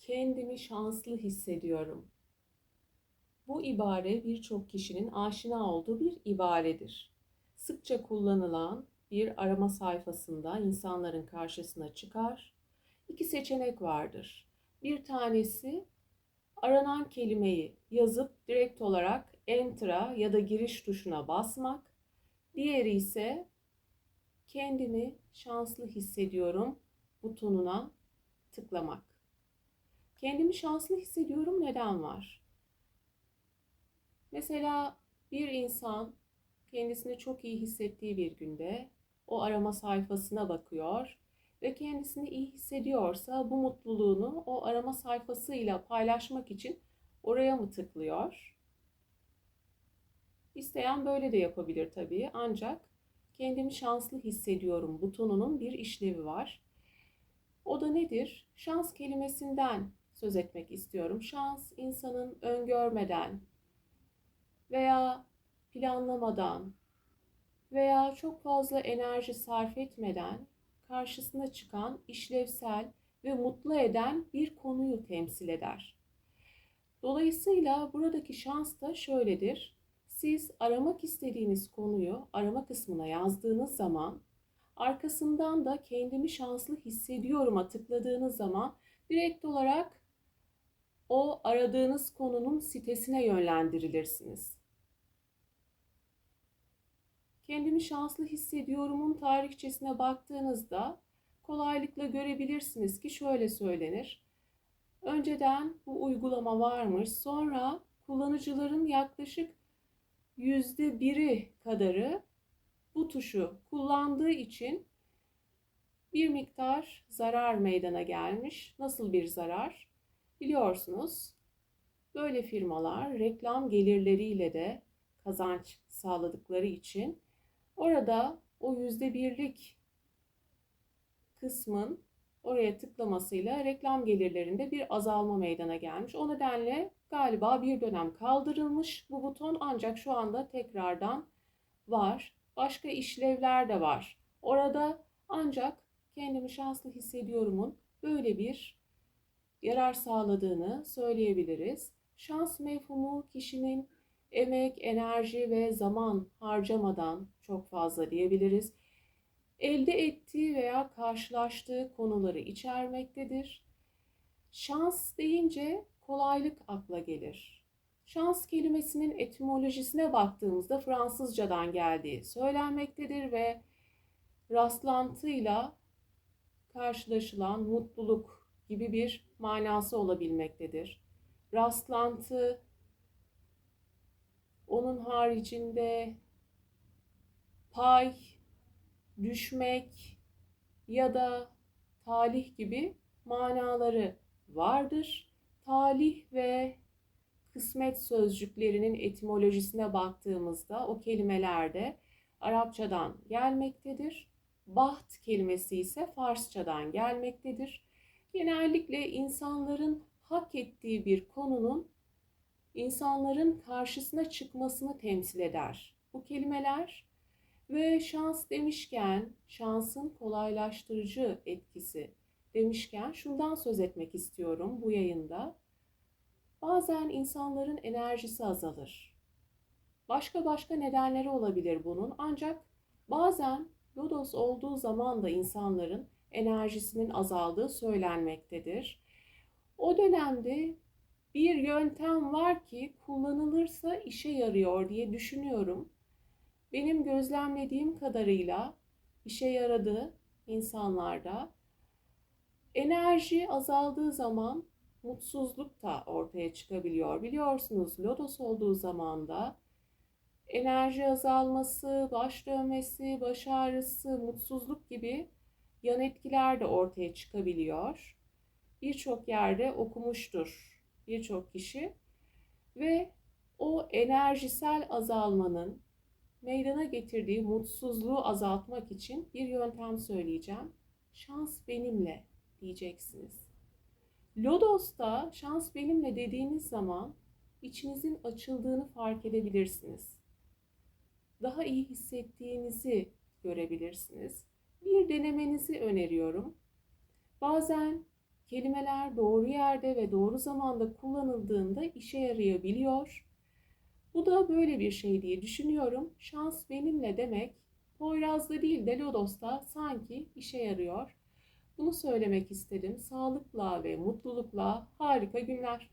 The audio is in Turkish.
kendimi şanslı hissediyorum. Bu ibare birçok kişinin aşina olduğu bir ibaredir. Sıkça kullanılan bir arama sayfasında insanların karşısına çıkar. İki seçenek vardır. Bir tanesi aranan kelimeyi yazıp direkt olarak enter'a ya da giriş tuşuna basmak. Diğeri ise kendimi şanslı hissediyorum butonuna tıklamak. Kendimi şanslı hissediyorum neden var? Mesela bir insan kendisini çok iyi hissettiği bir günde o arama sayfasına bakıyor ve kendisini iyi hissediyorsa bu mutluluğunu o arama sayfasıyla paylaşmak için oraya mı tıklıyor? İsteyen böyle de yapabilir tabii ancak kendimi şanslı hissediyorum butonunun bir işlevi var. O da nedir? Şans kelimesinden söz etmek istiyorum. Şans insanın öngörmeden veya planlamadan veya çok fazla enerji sarf etmeden karşısına çıkan işlevsel ve mutlu eden bir konuyu temsil eder. Dolayısıyla buradaki şans da şöyledir. Siz aramak istediğiniz konuyu arama kısmına yazdığınız zaman arkasından da kendimi şanslı hissediyorum'a tıkladığınız zaman direkt olarak o aradığınız konunun sitesine yönlendirilirsiniz. Kendimi şanslı hissediyorumun tarihçesine baktığınızda kolaylıkla görebilirsiniz ki şöyle söylenir. Önceden bu uygulama varmış. Sonra kullanıcıların yaklaşık yüzde biri kadarı bu tuşu kullandığı için bir miktar zarar meydana gelmiş. Nasıl bir zarar? Biliyorsunuz böyle firmalar reklam gelirleriyle de kazanç sağladıkları için orada o yüzde birlik kısmın oraya tıklamasıyla reklam gelirlerinde bir azalma meydana gelmiş. O nedenle galiba bir dönem kaldırılmış bu buton ancak şu anda tekrardan var. Başka işlevler de var. Orada ancak kendimi şanslı hissediyorumun böyle bir yarar sağladığını söyleyebiliriz. Şans mefhumu kişinin emek, enerji ve zaman harcamadan çok fazla diyebiliriz. Elde ettiği veya karşılaştığı konuları içermektedir. Şans deyince kolaylık akla gelir. Şans kelimesinin etimolojisine baktığımızda Fransızcadan geldiği söylenmektedir ve rastlantıyla karşılaşılan mutluluk gibi bir manası olabilmektedir. Rastlantı, onun haricinde pay, düşmek ya da talih gibi manaları vardır. Talih ve kısmet sözcüklerinin etimolojisine baktığımızda o kelimeler de Arapçadan gelmektedir. Baht kelimesi ise Farsçadan gelmektedir. Genellikle insanların hak ettiği bir konunun insanların karşısına çıkmasını temsil eder. Bu kelimeler ve şans demişken, şansın kolaylaştırıcı etkisi demişken şundan söz etmek istiyorum bu yayında. Bazen insanların enerjisi azalır. Başka başka nedenleri olabilir bunun ancak bazen lodos olduğu zaman da insanların enerjisinin azaldığı söylenmektedir. O dönemde bir yöntem var ki kullanılırsa işe yarıyor diye düşünüyorum. Benim gözlemlediğim kadarıyla işe yaradı insanlarda. Enerji azaldığı zaman mutsuzluk da ortaya çıkabiliyor. Biliyorsunuz lodos olduğu zaman da enerji azalması, baş dönmesi, baş ağrısı, mutsuzluk gibi yan etkiler de ortaya çıkabiliyor. Birçok yerde okumuştur birçok kişi ve o enerjisel azalmanın meydana getirdiği mutsuzluğu azaltmak için bir yöntem söyleyeceğim. Şans benimle diyeceksiniz. Lodos'ta şans benimle dediğiniz zaman içinizin açıldığını fark edebilirsiniz. Daha iyi hissettiğinizi görebilirsiniz. Bir denemenizi öneriyorum. Bazen kelimeler doğru yerde ve doğru zamanda kullanıldığında işe yarayabiliyor. Bu da böyle bir şey diye düşünüyorum. Şans benimle demek Poyraz'da değil de Lodos'ta sanki işe yarıyor. Bunu söylemek istedim. Sağlıkla ve mutlulukla harika günler.